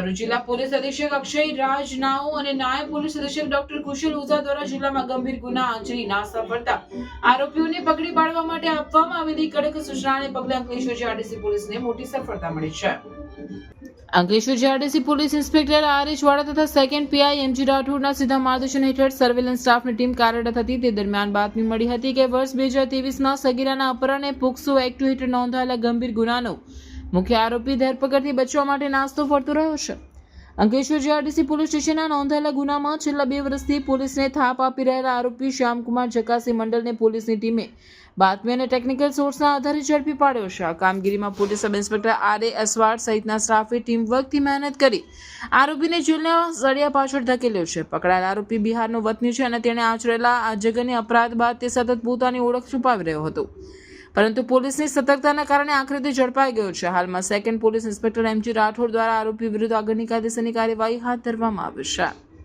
ભરૂચ જિલ્લા પોલીસ અધિક્ષક અક્ષય રાજ નાઓ અને નાયબ પોલીસ અધિક્ષક ડોક્ટર કુશલ ઓઝા દ્વારા જિલ્લામાં ગંભીર ગુના આંચરી ના સફળતા આરોપીઓને પકડી પાડવા માટે આપવામાં આવેલી કડક સૂચનાને પગલે અંકલેશ્વર જીઆરડીસી પોલીસને મોટી સફળતા મળી છે. Ankleshwar GRDC police inspector R H Vada તથા સેકન્ડ પીઆઈ એમજી રાઠોડના સીધા માર્ગદર્શન હેઠળ સર્વેલન્સ સ્ટાફની ટીમ કાર્યરત હતી. તે દરમિયાન બાતમી મળી હતી કે વર્ષ બે હજાર તેવીસમાં સગીરાના અપહરણ પોક્સો એક્ટ હેઠળ નોંધાયેલા ગંભીર ગુનાનો મુખ્ય આરોપી ધરપકડથી બચવા માટે નાસ્તો ફરતો રહ્યો છે. અંકલેશ્વર જીઆરડીસી પોલીસ સ્ટેશનના નોંધાયેલા ગુનામાં છેલ્લા બે વર્ષથી પોલીસને થાપ આપી રહેલા આરોપી શ્યામકુમાર જકાસી મંડલને પોલીસની ટીમે બાતમી અને ટેકનિકલ સોર્સના આધારે ઝડપી પાડ્યો છે. આ કામગીરીમાં police sub inspector R A Asvad સહિતના સ્ટાફે ટીમ વર્કથી મહેનત કરી આરોપીને જેલના સળિયા પાછળ ધકેલ્યો છે. પકડાયેલ આરોપી બિહારનો વતની છે અને તેણે આચરેલા આ જગન્ય અપરાધ બાદ તે સતત પોતાની ઓળખ છુપાવી રહ્યો હતો. પરંતુ પોલીસની સતર્કતાના કારણે આખરે તે ઝડપાઈ ગયો છે. હાલમાં second police inspector MG Rathod દ્વારા આરોપી વિરુદ્ધ આગળની કાયદેસરની કાર્યવાહી હાથ ધરવામાં આવી છે.